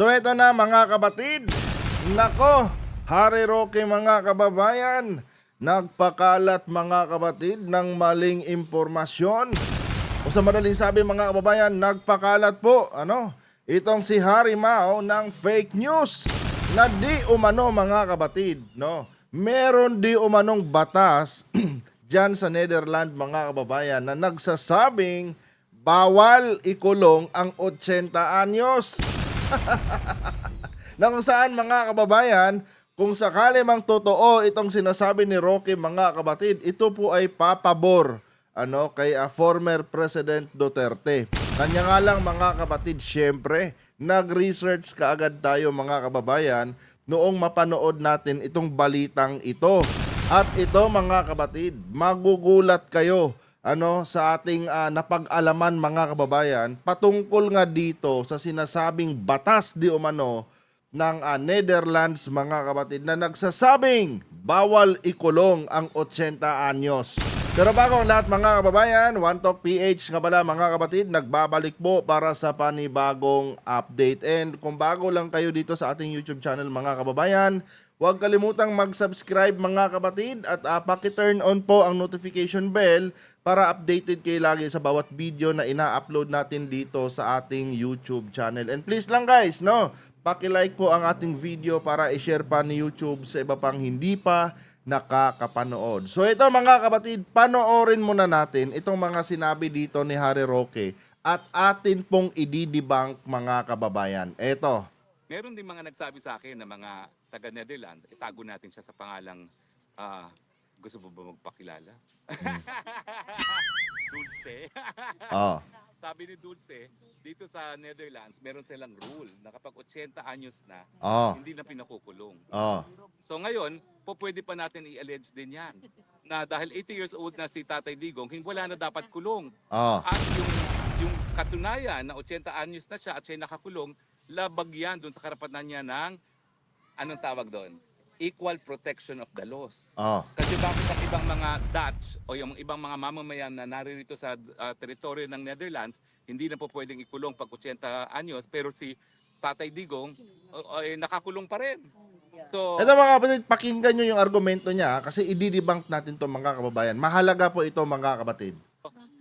So eto na mga kabatid. Nako, Hari Roque mga kababayan. Nagpakalat mga kabatid ng maling impormasyon. O sa madaling sabi mga kababayan, nagpakalat po ano, itong si Harry Mao ng fake news na di umano mga kabatid, no? Meron di umanong batas diyan sa Netherlands mga kababayan na nagsasabing bawal ikulong ang 80 anyos. na kung saan mga kababayan, kung sakali mang totoo itong sinasabi ni Rocky mga kabatid, ito po ay papabor ano kay ah, former President Duterte. Kanya nga lang mga kapatid, syempre, nag-research kaagad tayo mga kababayan noong mapanood natin itong balitang ito. At ito mga kapatid, magugulat kayo ano sa ating ah, napag-alaman mga kababayan patungkol nga dito sa sinasabing batas di umano ng ah, Netherlands mga kapatid na nagsasabing bawal ikulong ang 80 anyos. Pero bago ang lahat mga kababayan, One Talk PH nga pala mga kapatid, nagbabalik po para sa panibagong update. And kung bago lang kayo dito sa ating YouTube channel mga kababayan, huwag kalimutang mag-subscribe mga kapatid at uh, paki-turn on po ang notification bell para updated kayo lagi sa bawat video na ina-upload natin dito sa ating YouTube channel. And please lang guys, no, paki-like po ang ating video para i-share pa ni YouTube sa iba pang hindi pa nakakapanood. So ito mga kapatid, panoorin muna natin itong mga sinabi dito ni Harry Roque at atin pong ididibang mga kababayan. Ito. Meron din mga nagsabi sa akin na mga taga Netherlands, itago natin siya sa pangalang ah, gusto mo ba magpakilala? Dulce. Oh. Sabi ni Dulce, dito sa Netherlands, meron silang rule na kapag 80 anyos na, Oh. hindi na pinakukulong. Oh. So ngayon, po pwede pa natin i-allege din yan. Na dahil 80 years old na si Tatay Digong, hindi wala na dapat kulong. Oh. At yung, yung katunayan na 80 anyos na siya at siya nakakulong, labag yan doon sa karapatan niya ng, anong tawag doon? Equal protection of the laws. Oh. Kasi bakit ang ibang mga Dutch o yung ibang mga mamamayan na naririto sa uh, teritoryo ng Netherlands, hindi na po pwedeng ikulong pag 80 anyos, pero si Tatay Digong uh, ay nakakulong pa rin. So, Ito mga kapatid, pakinggan nyo yung argumento niya kasi ididibang natin to mga kababayan. Mahalaga po ito mga kapatid.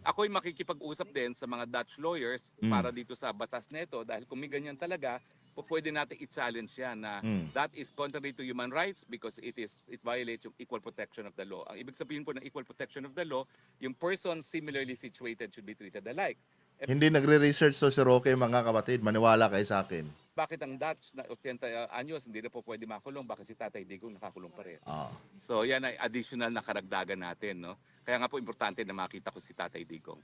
ako'y makikipag-usap din sa mga Dutch lawyers Mm. para dito sa batas neto dahil kung may ganyan talaga, pwede natin i-challenge yan na Mm. that is contrary to human rights because it is it violates yung equal protection of the law. Ang ibig sabihin po ng equal protection of the law, yung person similarly situated should be treated alike. Eh, Hindi nagre-research to si Roque mga kapatid. Maniwala kayo sa akin. bakit ang Dutch na 80 anyos hindi na po pwede makulong? Bakit si Tatay Digong nakakulong pa rin? Oh. So yan ay additional na karagdagan natin. No? Kaya nga po importante na makita ko si Tatay Digong.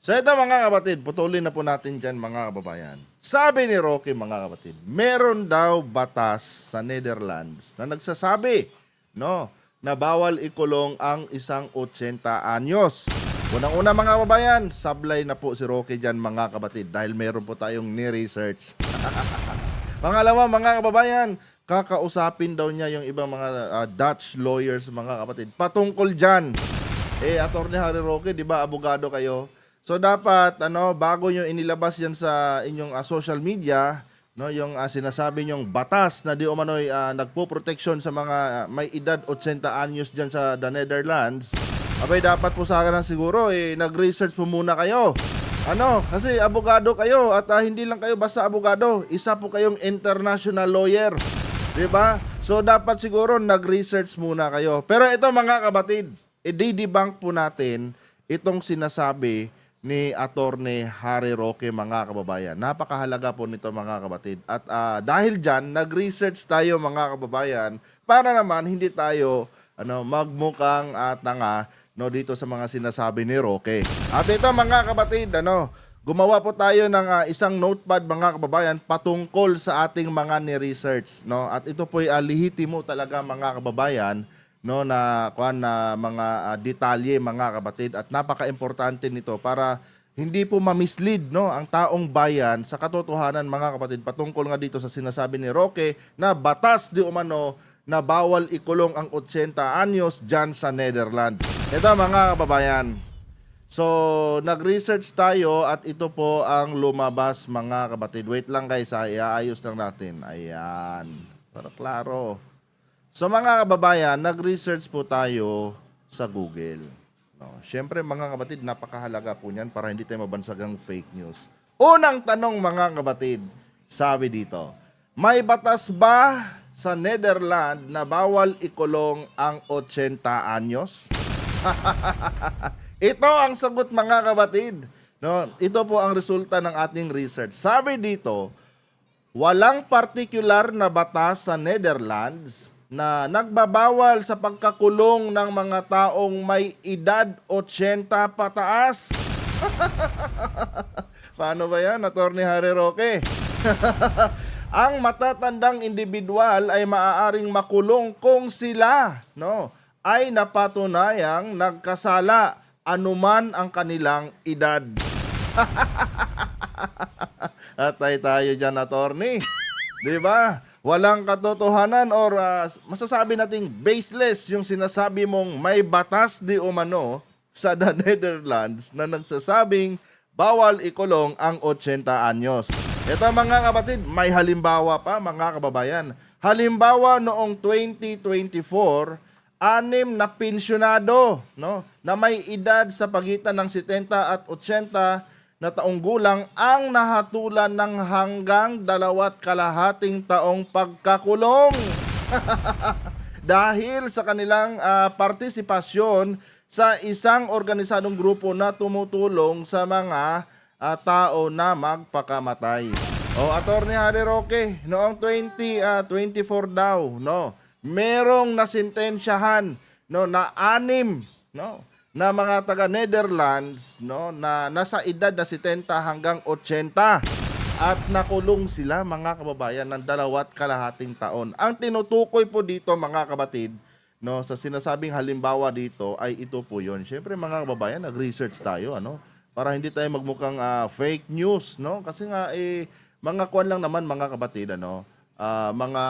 So ito mga kapatid, putulin na po natin dyan mga kababayan. Sabi ni Rocky mga kapatid, meron daw batas sa Netherlands na nagsasabi no, na bawal ikulong ang isang 80 anyos. Unang-una mga kababayan, sablay na po si Rocky dyan mga kapatid dahil meron po tayong ni-research. Pangalawa mga kababayan, kakausapin daw niya yung ibang mga ah, Dutch lawyers mga kapatid patungkol dyan. Eh, Attorney Harry Roque, di ba, abogado kayo? So, dapat, ano, bago nyo inilabas yan sa inyong ah, social media, no, yung ah, sinasabi nyong batas na di umano'y uh, nagpo-protection sa mga ah, may edad 80 anyos dyan sa the Netherlands, abay, dapat po sa akin siguro, eh, nag-research po muna kayo. Ano, kasi abogado kayo at ah, hindi lang kayo basta abogado, isa po kayong international lawyer. 'Di ba? So dapat siguro nag-research muna kayo. Pero ito mga kabatid, i-debunk po natin itong sinasabi ni Attorney Harry Roque mga kababayan. Napakahalaga po nito mga kabatid. At ah, dahil diyan, nag-research tayo mga kababayan para naman hindi tayo ano magmukhang ah, tanga no dito sa mga sinasabi ni Roque. At ito mga kabatid, ano, gumawa po tayo ng ah, isang notepad mga kababayan patungkol sa ating mga ni-research, no? At ito po ay ah, lihitimo talaga mga kababayan, no, na kuan na mga ah, detalye mga kabatid at napaka-importante nito para hindi po ma-mislead no ang taong bayan sa katotohanan mga kapatid patungkol nga dito sa sinasabi ni Roque na batas di umano na bawal ikulong ang 80 anyos dyan sa Netherlands. Ito mga kababayan. So, nag-research tayo at ito po ang lumabas mga kapatid. Wait lang guys, ha? iaayos lang natin. Ayan. Para klaro. So mga kababayan, nag-research po tayo sa Google. No, Siyempre mga kapatid, napakahalaga po niyan para hindi tayo mabansagang fake news. Unang tanong mga kapatid, sabi dito, may batas ba sa Netherlands na bawal ikulong ang 80 anyos? Ito ang sagot mga kapatid. No, ito po ang resulta ng ating research. Sabi dito, walang partikular na batas sa Netherlands na nagbabawal sa pagkakulong ng mga taong may edad 80 pataas. Paano ba yan, Attorney Harry Roque? ang matatandang individual ay maaaring makulong kung sila no ay napatunayang nagkasala anuman ang kanilang edad. Atay tayo dyan, attorney. Di ba? Walang katotohanan or ah, masasabi nating baseless yung sinasabi mong may batas di umano sa the Netherlands na nagsasabing bawal ikulong ang 80 anyos. Ito mga kapatid, may halimbawa pa mga kababayan. Halimbawa noong 2024, anim na pensyonado no, na may edad sa pagitan ng 70 at 80 na taong gulang ang nahatulan ng hanggang dalawat kalahating taong pagkakulong dahil sa kanilang ah, partisipasyon sa isang organisadong grupo na tumutulong sa mga ah, tao na magpakamatay. O Attorney Harry Roque, noong 2024 daw, no, merong nasintensyahan no na anim, no, na mga taga Netherlands no na nasa edad na 70 hanggang 80 at nakulong sila mga kababayan ng dalawat kalahating taon. Ang tinutukoy po dito mga kabatid no sa sinasabing halimbawa dito ay ito po 'yon. Syempre mga kababayan, nag-research tayo ano para hindi tayo magmukhang ah, fake news no kasi nga eh mga kwan lang naman mga kabatid ano Ah, mga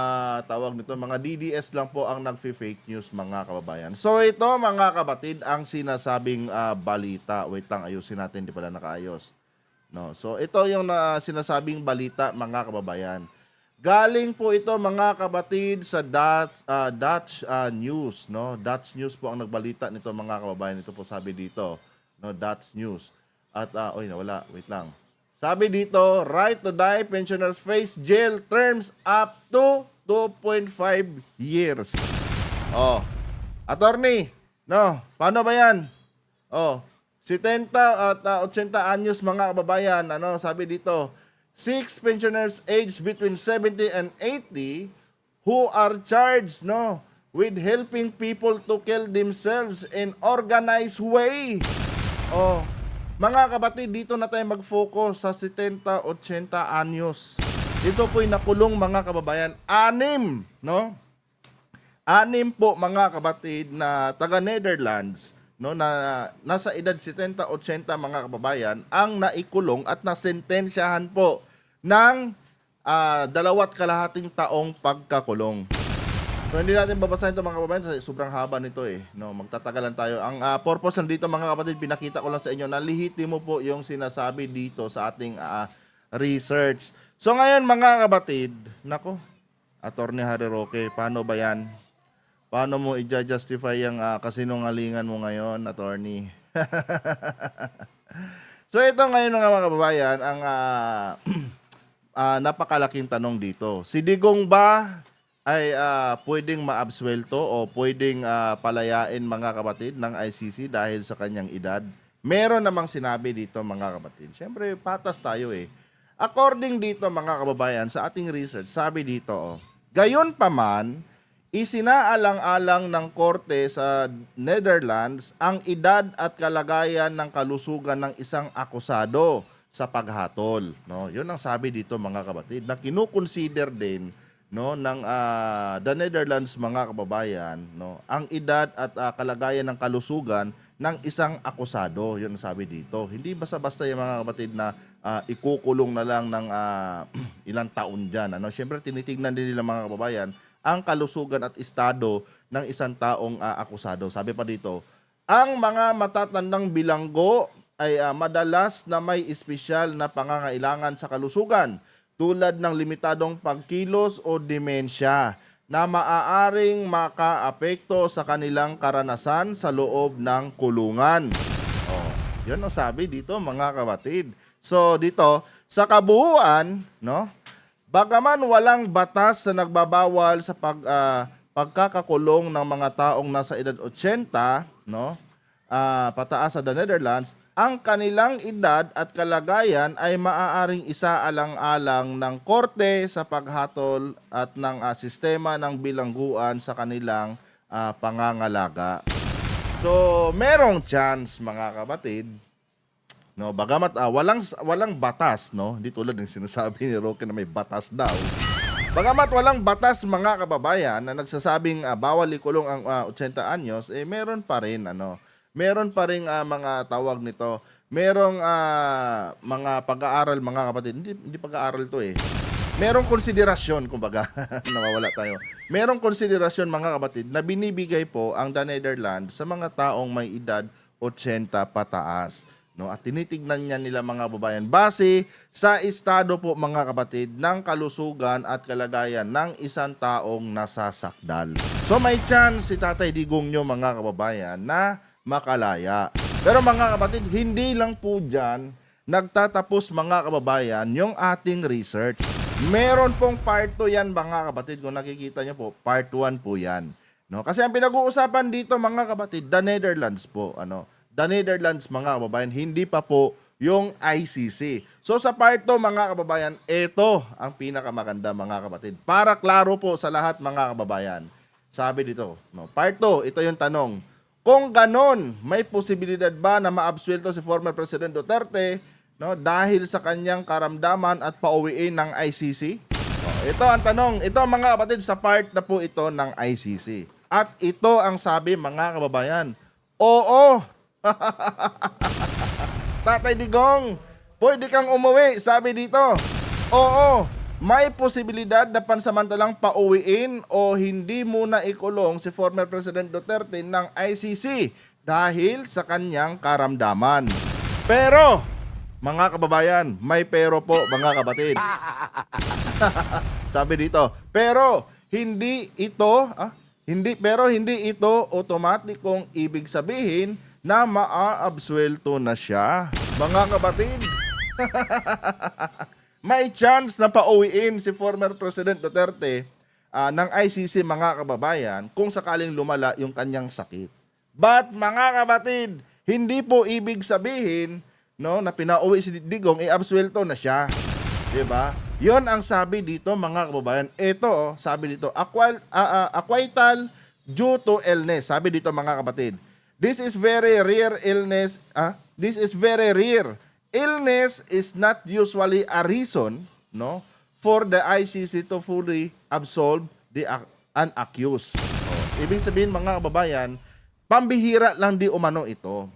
tawag nito, mga DDS lang po ang nagfi-fake news mga kababayan. So ito mga kabatid ang sinasabing ah, balita. Wait lang, ayusin natin, di pala nakaayos. No. So ito yung na sinasabing balita mga kababayan. Galing po ito mga kabatid sa Dutch, ah, Dutch ah, News, no? Dutch News po ang nagbalita nito mga kababayan. Ito po sabi dito, no? Dutch News. At ah, oy nawala, wait lang. Sabi dito, right to die pensioners face jail terms up to 2.5 years. Oh. Attorney, no, paano ba 'yan? Oh, 70 at uh, 80 anyos mga kababayan, ano, sabi dito, six pensioners aged between 70 and 80 who are charged, no, with helping people to kill themselves in organized way. Oh, mga kapatid, dito na tayo mag-focus sa 70, 80 anyos. Ito po'y nakulong mga kababayan. Anim, no? Anim po mga kapatid na taga Netherlands no na nasa edad 70 80 mga kababayan ang naikulong at nasentensyahan po ng ah, dalawat kalahating taong pagkakulong. So hindi natin babasahin ito mga kababayan sobrang haba nito eh. No, magtatagalan tayo. Ang ah, purpose nandito mga kapatid, pinakita ko lang sa inyo na lihiti mo po yung sinasabi dito sa ating ah, research. So ngayon mga kapatid, nako, Attorney Harry Roque, paano ba yan? Paano mo i-justify yung ah, kasinungalingan mo ngayon, attorney? so ito ngayon mga kababayan, ang ah, ah, napakalaking tanong dito. Si Digong ba ay ah, pwedeng maabswelto o pwedeng ah, palayain mga kapatid ng ICC dahil sa kanyang edad? Meron namang sinabi dito mga kapatid. Siyempre, patas tayo eh. According dito mga kababayan, sa ating research, sabi dito, oh, gayon pa man, isinaalang-alang ng korte sa Netherlands ang edad at kalagayan ng kalusugan ng isang akusado sa paghatol. No, 'Yun ang sabi dito mga kapatid na kinukonsider din no ng ah, the Netherlands mga kababayan no ang edad at ah, kalagayan ng kalusugan ng isang akusado yun ang sabi dito. Hindi basta-basta yung mga kapatid na ah, ikukulong na lang ng ah, ilang taon diyan ano. Syempre tinitingnan din nila mga kababayan ang kalusugan at estado ng isang taong ah, akusado. Sabi pa dito ang mga matatandang bilanggo ay ah, madalas na may espesyal na pangangailangan sa kalusugan tulad ng limitadong pagkilos o demensya na maaaring makaapekto sa kanilang karanasan sa loob ng kulungan. Oh, yun ang sabi dito mga kapatid. So dito, sa kabuuan, no? Bagaman walang batas na nagbabawal sa pag ah, pagkakakulong ng mga taong nasa edad 80, no? ah, pataas sa the Netherlands, ang kanilang edad at kalagayan ay maaaring isaalang-alang ng korte sa paghatol at ng ah, sistema ng bilangguan sa kanilang ah, pangangalaga. So, merong chance mga kapatid No, bagamat ah, walang walang batas, no? Hindi tulad ng sinasabi ni Roque na may batas daw. Bagamat walang batas mga kababayan na nagsasabing ah, bawal ikulong ang ah, 80 anyos, eh meron pa rin ano. Meron pa rin ah, mga tawag nito. Merong ah, mga pag-aaral mga kapatid. Hindi, hindi pag-aaral to eh. Merong konsiderasyon, kumbaga, nawawala tayo. Merong konsiderasyon mga kapatid na binibigay po ang The Netherlands sa mga taong may edad 80 pataas. No, at tinitignan niya nila mga babayan base sa estado po mga kapatid ng kalusugan at kalagayan ng isang taong nasasakdal. So may chance si Tatay Digong nyo mga kababayan na makalaya. Pero mga kapatid, hindi lang po dyan nagtatapos mga kababayan yung ating research. Meron pong part 2 yan mga kapatid. Kung nakikita nyo po, part 1 po yan. No? Kasi ang pinag-uusapan dito mga kapatid, the Netherlands po. Ano? The Netherlands mga kababayan, hindi pa po yung ICC. So sa part 2 mga kababayan, ito ang pinakamaganda mga kapatid. Para klaro po sa lahat mga kababayan. Sabi dito, no, part 2, ito yung tanong. Kung ganon, may posibilidad ba na maabsuelto si former President Duterte no, dahil sa kanyang karamdaman at pauwiin ng ICC? Oh, ito ang tanong. Ito mga kapatid sa part na po ito ng ICC. At ito ang sabi mga kababayan. Oo. Tatay Digong, pwede kang umuwi, sabi dito. Oo, may posibilidad na pansamantalang pauwiin o hindi muna ikulong si former President Duterte ng ICC dahil sa kanyang karamdaman. Pero, mga kababayan, may pero po mga kapatid. Sabi dito, pero hindi ito, ah, hindi pero hindi ito otomatikong ibig sabihin na maaabsuelto na siya. Mga kapatid, may chance na pauwiin si former President Duterte ah, ng ICC mga kababayan kung sakaling lumala yung kanyang sakit. But mga kapatid, hindi po ibig sabihin no, na pinauwi si Digong, i-absuelto na siya. 'Di ba? 'Yon ang sabi dito mga kababayan. Ito, oh, sabi dito, acqual, ah, ah, acquital due to illness. Sabi dito mga kapatid. This is very rare illness. Ah, this is very rare. Illness is not usually a reason, no, for the ICC to fully absolve the ac- unaccused. Oh, ibig sabihin mga kababayan, pambihira lang di umano ito.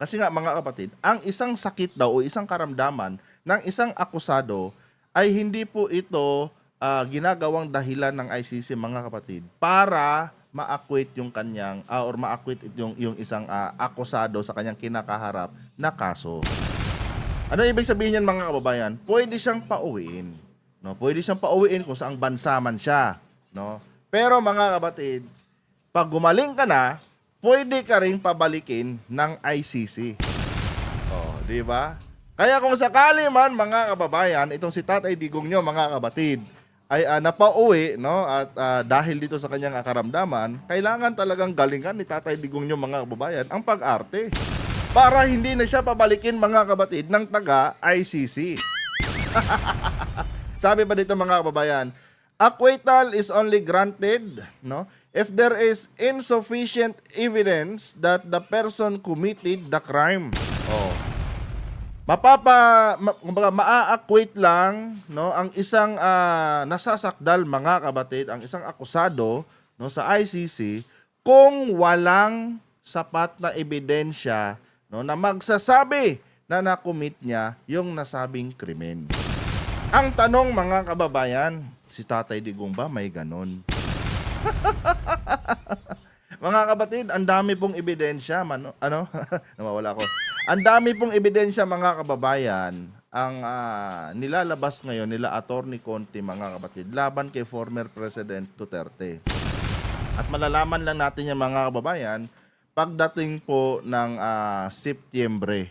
Kasi nga mga kapatid, ang isang sakit daw o isang karamdaman ng isang akusado ay hindi po ito ah, ginagawang dahilan ng ICC mga kapatid para ma-acquit yung kanyang ah, or ma-acquit yung yung isang ah, akusado sa kanyang kinakaharap na kaso. Ano ibig sabihin niyan mga kababayan? Pwede siyang pauwiin. No, pwede siyang pauwiin kung saang bansa man siya, no? Pero mga kapatid, pag gumaling ka na, pwede ka ring pabalikin ng ICC. Oh, di ba? Kaya kung sakali man mga kababayan, itong si Tatay Digong nyo mga kabatid, ay ah, napauwi, no? At ah, dahil dito sa kanyang karamdaman, kailangan talagang galingan ni Tatay Digong nyo mga kababayan ang pag-arte. Para hindi na siya pabalikin mga kabatid ng taga ICC. Sabi pa dito mga kababayan, acquittal is only granted, no? If there is insufficient evidence that the person committed the crime. Oh. Mapapa ma, kumbaga, maa-acquit lang no ang isang ah, nasasakdal mga kabatid, ang isang akusado no sa ICC kung walang sapat na ebidensya no na magsasabi na nakumit niya yung nasabing krimen. Ang tanong mga kababayan, si Tatay Digong ba may ganon? Mga kapatid, ang dami pong ebidensya, mano, ano? Nawawala ko. Ang dami pong ebidensya mga kababayan ang ah, nilalabas ngayon nila Attorney Conte mga kapatid laban kay former President Duterte. At malalaman lang natin yung mga kababayan pagdating po ng ah, Setyembre.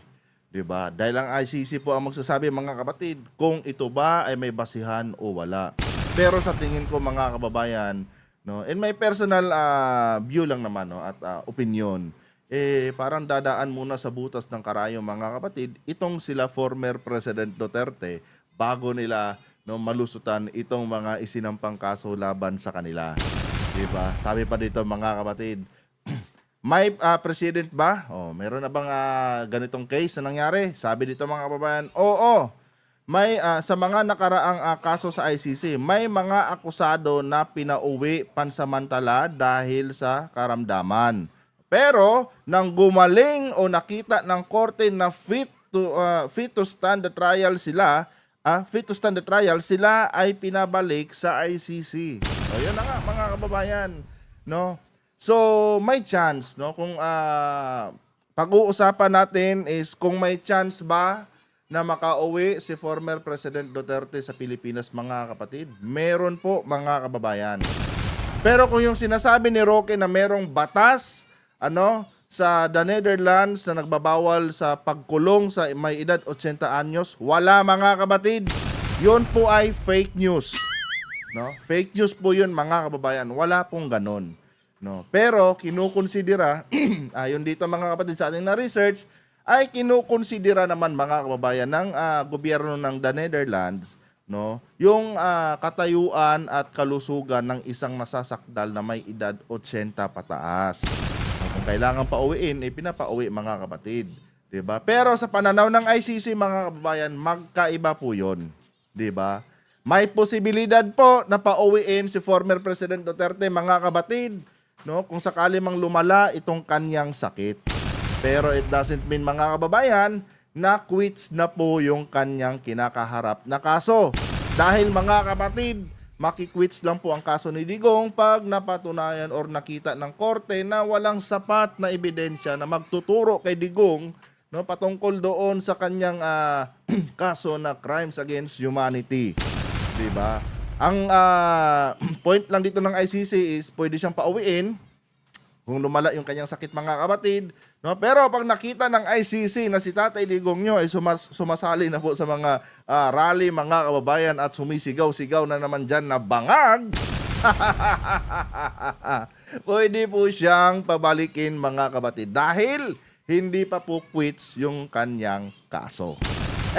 'Di ba? Dahil ang ICC po ang magsasabi mga kapatid kung ito ba ay may basihan o wala. Pero sa tingin ko mga kababayan, no, in my personal ah, view lang naman no at ah, opinion, eh parang dadaan muna sa butas ng karayong mga kapatid itong sila former President Duterte bago nila no malusutan itong mga isinampang kaso laban sa kanila. 'Di ba? Sabi pa dito mga kapatid, may ah, president ba? Oh, meron na bang ah, ganitong case na nangyari? Sabi dito mga kababayan, oo. May ah, sa mga nakaraang ah, kaso sa ICC, may mga akusado na pinauwi pansamantala dahil sa karamdaman. Pero nang gumaling o nakita ng korte na fit to ah, fit to stand the trial sila, ah, fit to stand the trial, sila ay pinabalik sa ICC. O yun na nga mga kababayan, no? So, may chance, no? Kung ah, pag-uusapan natin is kung may chance ba na makauwi si former President Duterte sa Pilipinas, mga kapatid. Meron po, mga kababayan. Pero kung yung sinasabi ni Roque na merong batas, ano, sa the Netherlands na nagbabawal sa pagkulong sa may edad 80 anyos, wala mga kapatid. Yun po ay fake news. No? Fake news po 'yun mga kababayan. Wala pong ganon. No? Pero kinukonsidera ayon dito mga kapatid sa ating na research ay kinukonsidera naman mga kababayan ng ah, gobyerno ng the Netherlands no yung ah, katayuan at kalusugan ng isang nasasakdal na may edad 80 pataas. Kung kailangan pauwiin, eh mga kapatid. 'Di ba? Pero sa pananaw ng ICC mga kababayan, magkaiba po 'yon. 'Di ba? May posibilidad po na pauwiin si former President Duterte mga kabatid, no? Kung sakali mang lumala itong kanyang sakit. Pero it doesn't mean mga kababayan na quits na po yung kanyang kinakaharap na kaso. Dahil mga kapatid, makikwits lang po ang kaso ni Digong pag napatunayan or nakita ng korte na walang sapat na ebidensya na magtuturo kay Digong no patungkol doon sa kanyang ah, kaso na crimes against humanity. 'Di ba? Ang ah, point lang dito ng ICC is pwede siyang pauwiin kung lumala yung kanyang sakit mga kapatid. No? Pero pag nakita ng ICC na si Tatay Digong nyo ay sumas- sumasali na po sa mga ah, rally mga kababayan at sumisigaw-sigaw na naman dyan na bangag, pwede po siyang pabalikin mga kapatid dahil hindi pa po quits yung kanyang kaso.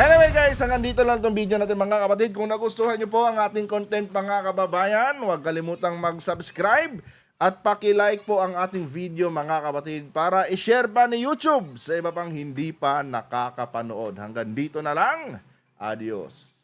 Anyway guys, hanggang dito lang itong video natin mga kapatid. Kung nagustuhan nyo po ang ating content mga kababayan, huwag kalimutang mag-subscribe at paki-like po ang ating video mga kapatid para i-share pa ni YouTube sa iba pang hindi pa nakakapanood. Hanggang dito na lang. Adios.